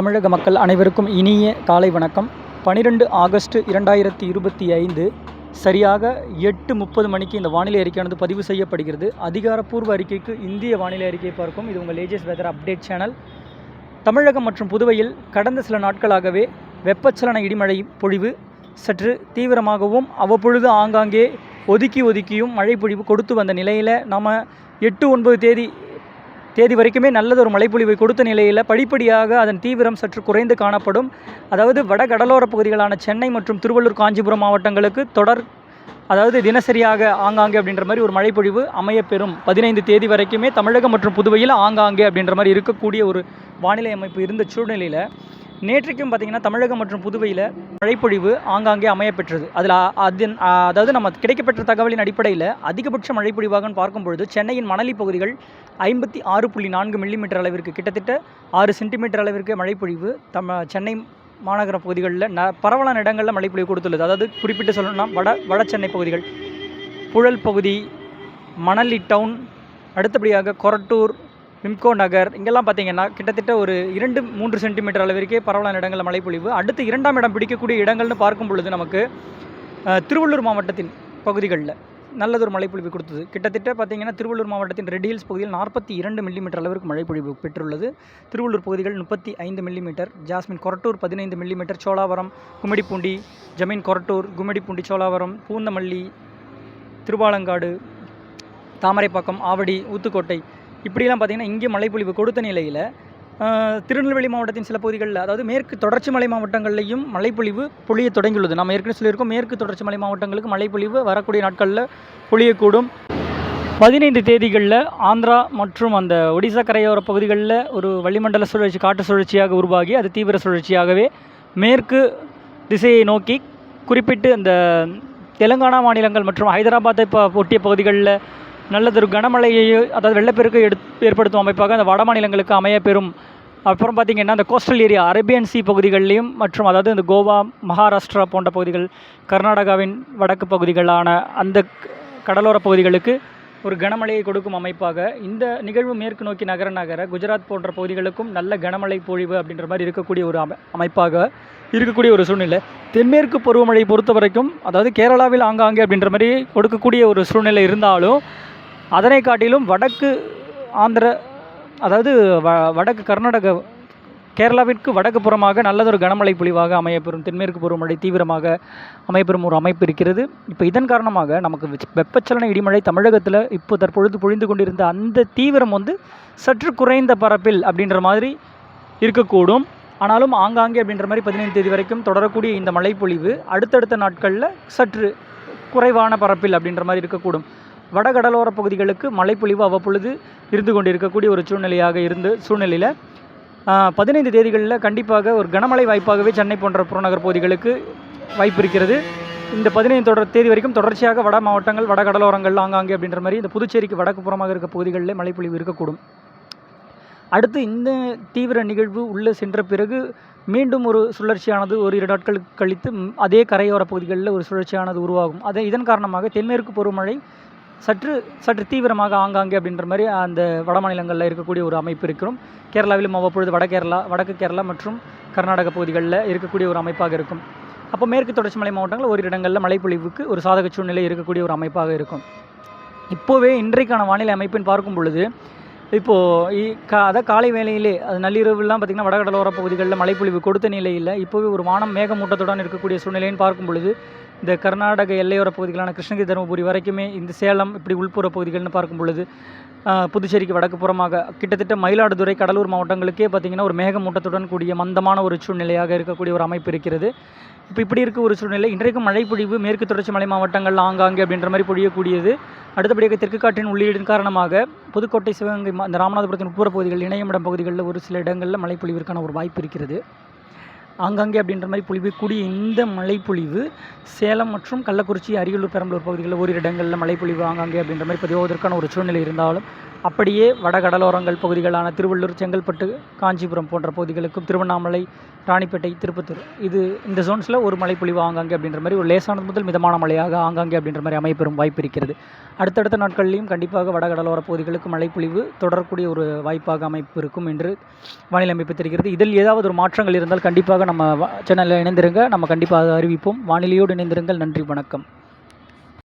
தமிழக மக்கள் அனைவருக்கும் இனிய காலை வணக்கம். பனிரெண்டு ஆகஸ்ட் இரண்டாயிரத்தி இருபத்தி ஐந்து சரியாக எட்டு முப்பது மணிக்கு இந்த வானிலை அறிக்கையானது பதிவு செய்யப்படுகிறது. அதிகாரப்பூர்வ அறிக்கைக்கு இந்திய வானிலை அறிக்கையை பார்க்கும். இது உங்கள் லேஜஸ் வெதர் அப்டேட் சேனல் தமிழகம் மற்றும் புதுவையில் கடந்த சில நாட்களாகவே வெப்பச்சலன இடிமழை பொழிவு சற்று தீவிரமாகவும் அவ்வப்பொழுது ஆங்காங்கே ஒதுக்கி ஒதுக்கியும் மழை பொழிவு கொடுத்து வந்த நிலையில் நாம் எட்டு ஒன்பது தேதி தேதி வரைக்குமே நல்லதொரு மழைப்பொழிவை கொடுத்த நிலையில் படிப்படியாக அதன் தீவிரம் சற்று குறைந்து காணப்படும். அதாவது வட கடலோர பகுதிகளான சென்னை மற்றும் திருவள்ளூர் காஞ்சிபுரம் மாவட்டங்களுக்கு தொடர் அதாவது தினசரியாக ஆங்காங்கே அப்படின்ற மாதிரி ஒரு மழைப்பொழிவு அமையப்பெறும். பதினைந்து தேதி வரைக்குமே தமிழகம் மற்றும் புதுவையில் ஆங்காங்கே அப்படின்ற மாதிரி இருக்கக்கூடிய ஒரு வானிலை அமைப்பு இருந்த சூழ்நிலையில் நேற்றைக்கும் பார்த்திங்கன்னா தமிழகம் மற்றும் புதுவையில் மழைப்பொழிவு ஆங்காங்கே அமையப்பெற்றது. அதில் அதன் அதாவது நம்ம கிடைக்கப்பெற்ற தகவலின் அடிப்படையில் அதிகபட்ச மழைப்பொழிவாக பார்க்கும் பொழுது சென்னையின் மணலி பகுதிகள் ஐம்பத்தி ஆறு புள்ளி நான்கு மில்லிமீட்டர் அளவிற்கு கிட்டத்தட்ட ஆறு சென்டிமீட்டர் அளவிற்கு மழைப்பொழிவு தம சென்னை மாநகர பகுதிகளில் ந பரவலான இடங்களில் மழைப்பொழிவு கொடுத்துள்ளது. அதாவது குறிப்பிட்டு சொல்லணும்னா வட வட சென்னை பகுதிகள் புழல் பகுதி மணலி டவுன் அடுத்தபடியாக கொரட்டூர் விம்கோ நகர் இங்கெல்லாம் பார்த்தீங்கன்னா கிட்டத்தட்ட ஒரு இரண்டு மூன்று சென்டிமீட்டர் அளவிற்கே பரவலான இடங்களில் மழைப்பொழிவு. அடுத்து இரண்டாம் இடம் பிடிக்கக்கூடிய இடங்கள்னு பார்க்கும் பொழுது நமக்கு திருவள்ளூர் மாவட்டத்தின் பகுதிகளில் நல்லதொரு மழைப்பொழிவு கொடுத்தது. கிட்டத்தட்ட பார்த்தீங்கன்னா திருவள்ளூர் மாவட்டத்தின் ரெட் ஹில்ஸ் பகுதியில் நாற்பத்தி இரண்டு மில்லிமீட்டர் அளவிற்கு மழைப்பொழிவு பெற்றுள்ளது. திருவள்ளூர் பகுதிகள் முப்பத்தி ஐந்து மில்லிமீட்டர் ஜாஸ்மின் கொரட்டூர் பதினைந்து மில்லிமீட்டர் சோழாவரம் கும்மிடிப்பூண்டி ஜமீன் கொரட்டூர் கும்மிடிப்பூண்டி சோழாவரம் பூந்தமல்லி திருவாலங்காடு தாமரைப்பாக்கம் ஆவடி ஊத்துக்கோட்டை இப்படிலாம் பார்த்திங்கன்னா இங்கே மழைப்பொழிவு கொடுத்த நிலையில் திருநெல்வேலி மாவட்டத்தின் சில பகுதிகளில் அதாவது மேற்கு தொடர்ச்சி மலை மாவட்டங்கள்லையும் மழைப்பொழிவு பொழிய தொடங்கியுள்ளது. நம்ம ஏற்கனவே சொல்லியிருக்கோம் மேற்கு தொடர்ச்சி மலை மாவட்டங்களுக்கு மழைப்பொழிவு வரக்கூடிய நாட்களில் பொழியக்கூடும். பதினைந்து தேதிகளில் ஆந்திரா மற்றும் அந்த ஒடிசா கரையோர பகுதிகளில் ஒரு வளிமண்டல சுழற்சி காற்று சுழற்சியாக உருவாகி அது தீவிர சுழற்சியாகவே மேற்கு திசையை நோக்கி குறிப்பிட்டு அந்த தெலுங்கானா மாநிலங்கள் மற்றும் ஹைதராபாத்தை இப்போ ஒட்டிய பகுதிகளில் நல்லதொரு கனமழையை அதாவது வெள்ளப்பெருக்கு எடு ஏற்படுத்தும் அமைப்பாக அந்த வட மாநிலங்களுக்கு அமைய பெறும் அப்புறம் பார்த்திங்கன்னா அந்த கோஸ்டல் ஏரியா அரேபியன் சி பகுதிகளிலையும் மற்றும் அதாவது இந்த கோவா மகாராஷ்டிரா போன்ற பகுதிகள் கர்நாடகாவின் வடக்கு பகுதிகளான அந்த கடலோர பகுதிகளுக்கு ஒரு கனமழையை கொடுக்கும் அமைப்பாக இந்த நிகழ்வு மேற்கு நோக்கி நகர நகர குஜராத் போன்ற பகுதிகளுக்கும் நல்ல கனமழை பொழிவு அப்படின்ற மாதிரி இருக்கக்கூடிய ஒரு அமை அமைப்பாக இருக்கக்கூடிய ஒரு சூழ்நிலை. தென்மேற்கு பருவமழை பொறுத்த வரைக்கும் அதாவது கேரளாவில் ஆங்காங்கே அப்படின்ற மாதிரி கொடுக்கக்கூடிய ஒரு சூழ்நிலை இருந்தாலும் அதனை காட்டிலும் வடக்கு ஆந்திர அதாவது வ வடக்கு கர்நாடக கேரளாவிற்கு வடக்கு புறமாக நல்லதொரு கனமழை பொழிவாக அமையப்பெறும் தென்மேற்கு பருவமழை தீவிரமாக அமையப்பெறும் ஒரு அமைப்பு இருக்கிறது. இப்போ இதன் காரணமாக நமக்கு வெச்ச- வெப்பச்சலன இடிமழை தமிழகத்தில் இப்போ தற்பொழுது பொழிந்து கொண்டிருந்த அந்த தீவிரம் வந்து சற்று குறைந்த பரப்பில் அப்படின்ற மாதிரி இருக்கக்கூடும். ஆனாலும் ஆங்காங்கே அப்படின்ற மாதிரி பதினைந்து தேதி வரைக்கும் தொடரக்கூடிய இந்த மழைப்பொழிவு அடுத்தடுத்த நாட்களில் சற்று குறைவான பரப்பில் அப்படின்ற மாதிரி இருக்கக்கூடும். வடகடலோர பகுதிகளுக்கு மழைப்பொழிவு அவ்வப்பொழுது இருந்து கொண்டிருக்கக்கூடிய ஒரு சூழ்நிலையாக இருந்து சூழ்நிலையில் பதினைந்து தேதிகளில் கண்டிப்பாக ஒரு கனமழை வாய்ப்பாகவே சென்னை போன்ற புறநகர் பகுதிகளுக்கு வாய்ப்பு இருக்கிறது. இந்த பதினைந்து தொடர் தேதி வரைக்கும் தொடர்ச்சியாக வட மாவட்டங்கள் வட கடலோரங்கள் ஆங்காங்கே அப்படின்ற மாதிரி இந்த புதுச்சேரிக்கு வடக்கு புறமாக இருக்க பகுதிகளில் மழைப்பொழிவு இருக்கக்கூடும். அடுத்து இந்த தீவிர நிகழ்வு உள்ளே சென்ற பிறகு மீண்டும் ஒரு சுழற்சியானது ஒரு இரு நாட்களுக்கு கழித்து அதே கரையோர பகுதிகளில் ஒரு சுழற்சியானது உருவாகும். அதை இதன் காரணமாக தென்மேற்கு பருவமழை சற்று சற்று தீவிரமாக ஆங்காங்கே அப்படின்ற மாதிரி அந்த வட மாநிலங்களில் இருக்கக்கூடிய ஒரு அமைப்பு இருக்கிறோம். கேரளாவிலும் அவ்வப்பொழுது வட கேரளா வடக்கு கேரளா மற்றும் கர்நாடக பகுதிகளில் இருக்கக்கூடிய ஒரு அமைப்பாக இருக்கும். அப்போ மேற்கு தொடர்ச்சி மலை மாவட்டங்களில் ஒரு இடங்களில் மழைப்பொழிவுக்கு ஒரு சாதக சூழ்நிலை இருக்கக்கூடிய ஒரு அமைப்பாக இருக்கும். இப்போவே இன்றைக்கான வானிலை அமைப்பின் பார்க்கும் பொழுது இப்போது கா அதான் காலை வேளையிலே அது நள்ளிரவுலாம் பார்த்திங்கன்னா வடகடலோர பகுதிகளில் மழைப்பொழிவு கொடுத்த நிலையில் இப்போவே ஒரு வானம் மேகமூட்டத்துடன் இருக்கக்கூடிய சூழ்நிலைன்னு பார்க்கும் பொழுது இந்த கர்நாடக எல்லையோர பகுதிகளான கிருஷ்ணகிரி தருமபுரி வரைக்குமே இந்த சேலம் இப்படி உள்புற பகுதிகள்னு பார்க்கும் பொழுது புதுச்சேரிக்கு வடக்கு புறமாக கிட்டத்தட்ட மயிலாடுதுறை கடலூர் மாவட்டங்களுக்கே பார்த்திங்கன்னா ஒரு மேகமூட்டத்துடன் கூடிய மந்தமான ஒரு சூழ்நிலையாக இருக்கக்கூடிய ஒரு அமைப்பு இருக்கிறது. இப்போ இப்படி இருக்க ஒரு சூழ்நிலை இன்றைக்கும் மழைப்பொழிவு மேற்கு தொடர்ச்சி மலை மாவட்டங்கள் ஆங்காங்கே அப்படின்ற மாதிரி பொழியக்கூடியது. அடுத்தபடியாக தெற்கு காற்றின் உள்ளீடின் காரணமாக புதுக்கோட்டை சிவகங்கை மா- இந்த ராமநாதபுரத்தின் உட்புற பகுதிகள் இணையமிடம் பகுதிகளில் ஒரு சில இடங்களில் மழைப்பொழிவிற்கான ஒரு வாய்ப்பு இருக்கிறது. ஆங்காங்கே அப்படின்ற மாதிரி பொழிவுக்கூடிய இந்த மழைப்பொழிவு சேலம் மற்றும் கள்ளக்குறிச்சி அரியலூர் பெரம்பலூர் பகுதிகளில் ஓரிரு இடங்களில் மழைப்பொழிவு ஆங்காங்கே அப்படின்ற மாதிரி பதிவாவதற்கான ஒரு சூழ்நிலை இருந்தாலும் அப்படியே வடகடலோரங்கள் பகுதிகளான திருவள்ளூர் செங்கல்பட்டு காஞ்சிபுரம் போன்ற பகுதிகளுக்கும் திருவண்ணாமலை ராணிப்பேட்டை திருப்பத்தூர். இது இந்த ஜோன்ஸில் ஒரு மழைப்பொழிவு ஆங்காங்கே அப்படின்ற மாதிரி ஒரு லேசானது முதல் மிதமான மழையாக ஆங்காங்கே அப்படின்ற மாதிரி அமைப்பெறும் வாய்ப்பு இருக்கிறது. அடுத்தடுத்த நாட்கள்லையும் கண்டிப்பாக வடகடலோர பகுதிகளுக்கு மழைப்பொழிவு தொடரக்கூடிய ஒரு வாய்ப்பாக அமைப்பு இருக்கும் என்று வானிலை அமைப்பு தெரிகிறது. இதில் ஏதாவது ஒரு மாற்றங்கள் இருந்தால் கண்டிப்பாக நம்ம சேனலில் இணைந்திருங்க. நம்ம கண்டிப்பாக அறிவிப்போம். வானிலையோடு இணைந்திருங்கள். நன்றி வணக்கம்.